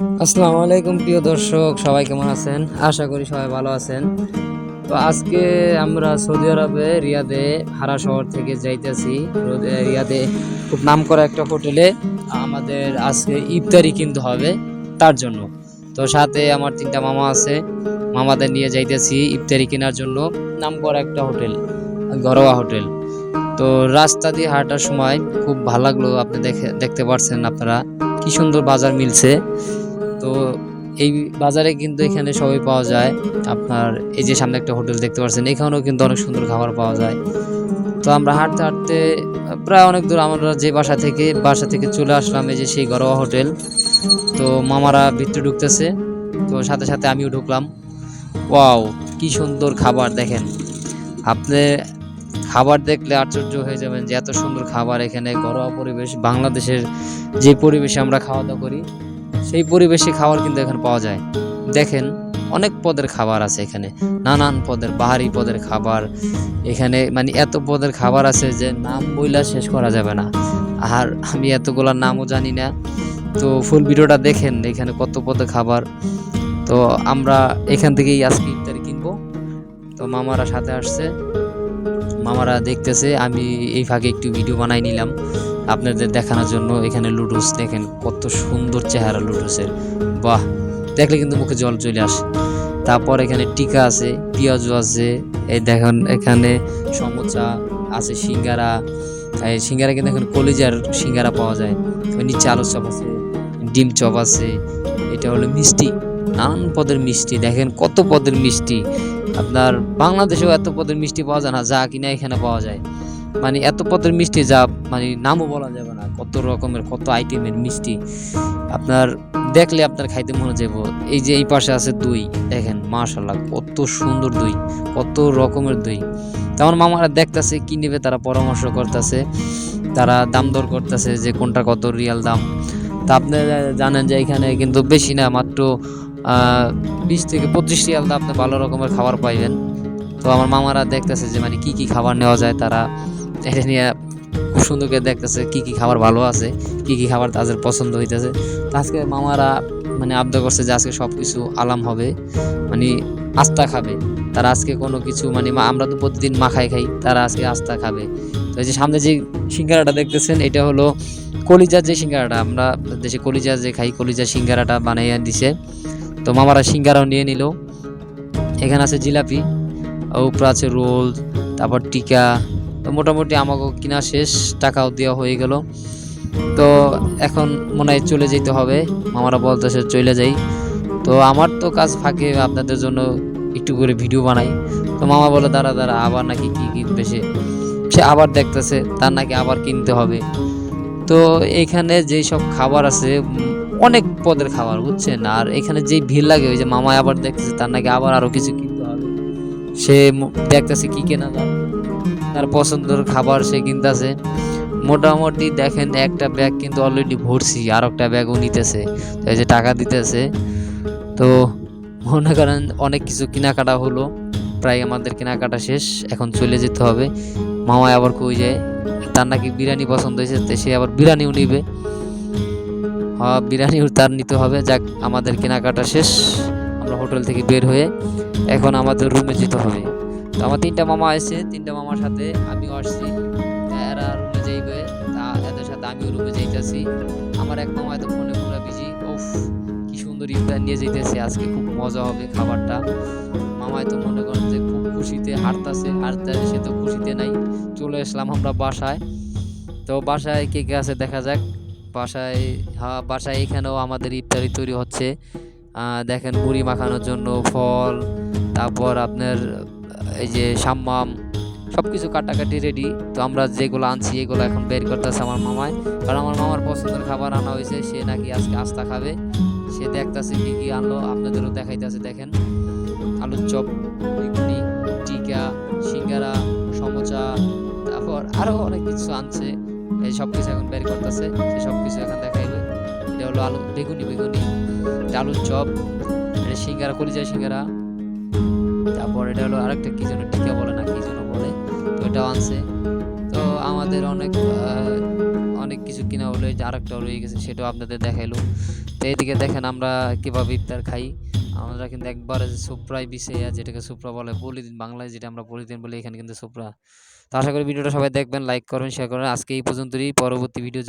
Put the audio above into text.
আসসালামু আলাইকুম, প্রিয় দর্শক, সবাই কেমন আছেন? আশা করি সবাই ভালো আছেন। তো আজকে আমরা সৌদি আরবে রিয়াদে হারা শহর থেকে যাইতেছি। রিয়াদে খুব নাম করা একটা হোটেলে আমাদের আজকে ইফতারি কিনতে হবে তার জন্য। তো সাথে আমার তিনটা মামা আছে, মামাদের নিয়ে যাইতেছি ইফতারি কেনার জন্য। নাম করা একটা হোটেল, ঘরোয়া হোটেল। তো রাস্তা দিয়ে হাঁটার সময় খুব ভালো লাগল, আপনি দেখে দেখতে পাচ্ছেন আপনারা। কি সুন্দর বাজার মিলছে। তো এই বাজারে কিন্তু এখানে সবই পাওয়া যায়। আপনার এই যে সামনে একটা হোটেল দেখতে পাচ্ছেন, এখানেও কিন্তু অনেক সুন্দর খাবার পাওয়া যায়। তো আমরা হাঁটতে হাঁটতে, প্রায় অনেক দূর আমরা যে বাসা থেকে বাসা থেকে চলে আসলাম এই যে সেই ঘরোয়া হোটেল। তো মামারা ভিতরে ঢুকতেছে, তো সাথে সাথে আমিও ঢুকলাম। ওয়াও, কি সুন্দর খাবার, দেখেন। আপনি খাবার দেখলে আশ্চর্য হয়ে যাবেন যে এত সুন্দর খাবার এখানে ঘরোয়া পরিবেশ, বাংলাদেশের যে পরিবেশে আমরা খাওয়া দাওয়া করি। সেই পরিবেশে খাবার কিন্তু এখানে পাওয়া যায়। দেখেন, অনেক পদের খাবার আছে এখানে। নানান পদের, বাহারি পদের খাবার। এখানে মানে এত পদের খাবার আছে যে নাম বইলা শেষ করা যাবে না। আর আমি এতগুলার নামও জানি না। তো ফুল ভিডিওটা দেখেন এখানে কত পদের খাবার। তো আমরা এখান থেকেই আজকে ইফতারি কিনবো। তো মামারা সাথে আসছে। মামারা দেখতেছে, আমি এই ফাঁকে একটু ভিডিও বানাই নিলাম। আপনাদের দেখানোর জন্য এখানে লুডুস দেখেন কত সুন্দর চেহারা লুডুসের বাহ, দেখলে কিন্তু মুখে জল চলে আসে। তারপর এখানে টিকা আছে, পেঁয়াজু আছে, এই দেখেন এখানে সমোচা আছে, সিঙ্গারা। এই সিঙ্গারা কিন্তু এখন কলিজার সিঙ্গারা পাওয়া যায়। নিচে আলুর চপ আছে, ডিম চপ আছে, এটা হলো মিষ্টি, নানান পদের মিষ্টি। দেখেন কত পদের মিষ্টি। আপনার বাংলাদেশেও এত পদের মিষ্টি পাওয়া যায় না, যা কিনা এখানে পাওয়া যায়। মানে এত পদের মিষ্টি যা মানে নামও বলা যাবে না, কত রকমের, কত আইটেমের মিষ্টি। আপনার দেখলে আপনার খাইতে মনে যাব এই যে এই পাশে আছে দই, দেখেন মাশাল্লাহ কত সুন্দর দই, কত রকমের দই। তেমন মামারা দেখতাছে কি নেবে, তারা পরামর্শ করতেছে, তারা দাম দর করতেছে যে কোনটা কত রিয়াল দাম। তা আপনারা জানেন যে এখানে কিন্তু বেশি না, মাত্র বিশ থেকে পঁচিশ রিয়াল দাম আপনি ভালো রকমের খাবার পাইবেন। তো আমার মামারা দেখতেছে যে মানে কি কি খাবার নেওয়া যায় তারা। এটা নিয়ে খুব সুন্দর করে দেখতেছে কি কি খাবার ভালো আছে, কি কি খাবার তাদের পছন্দ হইতেছে। তো আজকে মামারা মানে আবদার করছে যে আজকে সব কিছু আলাম হবে মানে আস্তা খাবে। তারা আজকে কোনো কিছু মানে আমরা তো প্রতিদিন মাখাই খাই তারা আজকে আস্তা খাবে। তো এই যে সামনে যে সিঙ্গারাটা দেখতেছেন, এটা হলো কলিজার যে সিঙ্গারাটা, আমরা দেশে কলিজা যে খাই কলিজা সিঙ্গারাটা বানাইয়া দিছে। তো মামারা সিঙ্গারাও নিয়ে নিল। এখানে আছে জিলাপি, উপরে আছে রোল, তারপর টিকা তো মোটামুটি আমাকে কিনা শেষ, টাকাও দেওয়া হয়ে গেল। তো এখন মনে হয় চলে যেতে হবে, মামারা বলতেছে চলে যাই। তো আমার তো কাজ ফাঁকে, আপনাদের জন্য একটু করে ভিডিও বানাই। তো মামা বলে, দাঁড়া দাঁড়া, আবার নাকি কি কিনবে সে সে আবার দেখতেছে, তার নাকি আবার কিনতে হবে। তো এখানে যেই সব খাবার আছে অনেক পদের খাবার, বুঝছেন? আর এখানে যেই ভিড় লাগে, ওই যে মামায় আবার দেখতেছে, তার নাকি আবার আরও কিছু কিনতে হবে। সে দেখতেছে কি কেনা যায়। তার পছন্দের খাবার সে কিনতেছে। মোটামুটি দেখেন, একটা ব্যাগ কিন্তু অলরেডি ভরছি আর একটা ব্যাগও নিতেছে। তো এই যে টাকা দিতেছে। তো মনে করেন, অনেক কিছু কেনাকাটা হলো। প্রায় আমাদের কেনাকাটা শেষ, এখন চলে যেতে হবে। মামায় আবার কই যায়? তার নাকি বিরিয়ানি পছন্দ হয়েছে, তো সে আবার বিরিয়ানিও নিবে। বিরিয়ানিও তার নিতে হবে। যাক, আমাদের কেনাকাটা শেষ। আমরা হোটেল থেকে বের হয়ে এখন আমাদের রুমে যেতে হবে। তো আমার তিনটা মামা আছে, তিনটা মামার সাথে আমিও আসছি। এরা রুমে যাইবে তা এদের সাথে আমিও রুমে যাইতেছি। আমার এক মামা এত ফোনে পুরো বিজি উফ, কি সুন্দর ইফতার নিয়ে যাইতেছে, আজকে খুব মজা হবে খাবারটা। মামায় তো মনে করেন যে খুব খুশিতে হাঁটতাছে, হাঁটতে সে তো খুশিতে নাই। চলে আসলাম আমরা বাসায়। তো বাসায় কে কে আছে দেখা যাক। বাসায় হ্যাঁ বাসায় এখানেও আমাদের ইফতারি তৈরি হচ্ছে। দেখেন মুড়ি মাখানোর জন্য ফল, তারপর আপনার এই যে সাম্মাম সব কিছু কাটাকাটি রেডি তো আমরা যেগুলো আনছি, এগুলো এখন বের করতেছে আমার মামায় কারণ আমার মামার পছন্দের খাবার আনা হয়েছে, সে নাকি আজকে আস্তা খাবে। সে দেখতাছে কি কি আনলো, আপনাদেরও দেখাইতেছে, দেখেন। আলুর চপ, বেগুনি, টিকা, সিঙ্গারা, সমোচা, তারপর আরও অনেক কিছু আনছে। এই সব কিছু এখন বের করতেছে, সে সব কিছু এখন দেখাইবে। এটা হলো আলু, বেগুনি বেগুনি। আলুর চপ, এটা সিঙ্গারা কলিজা সিঙ্গারা। এটা হলো আরেকটা কি যেন টিকা বলে না, কি যেন বলে, তো এটাও আনছে। তো আমাদের অনেক অনেক কিছু কিনা হলো যে আরেকটা রয়ে গেছে, সেটাও আপনাদের দেখাইলো। তো এইদিকে দেখেন আমরা কীভাবে ইফতার খাই। আমরা কিন্তু একবারে সুপ্রায় বিছিয়ে যেটাকে সুপ্রা বলে পলিদিন বাংলায় যেটা আমরা পলিদিন বলি, এখানে কিন্তু সুপ্রা। তো আশা করি ভিডিওটা সবাই দেখবেন লাইক করবেন শেয়ার করবেন। আজকে এই পর্যন্তই, পরবর্তী ভিডিও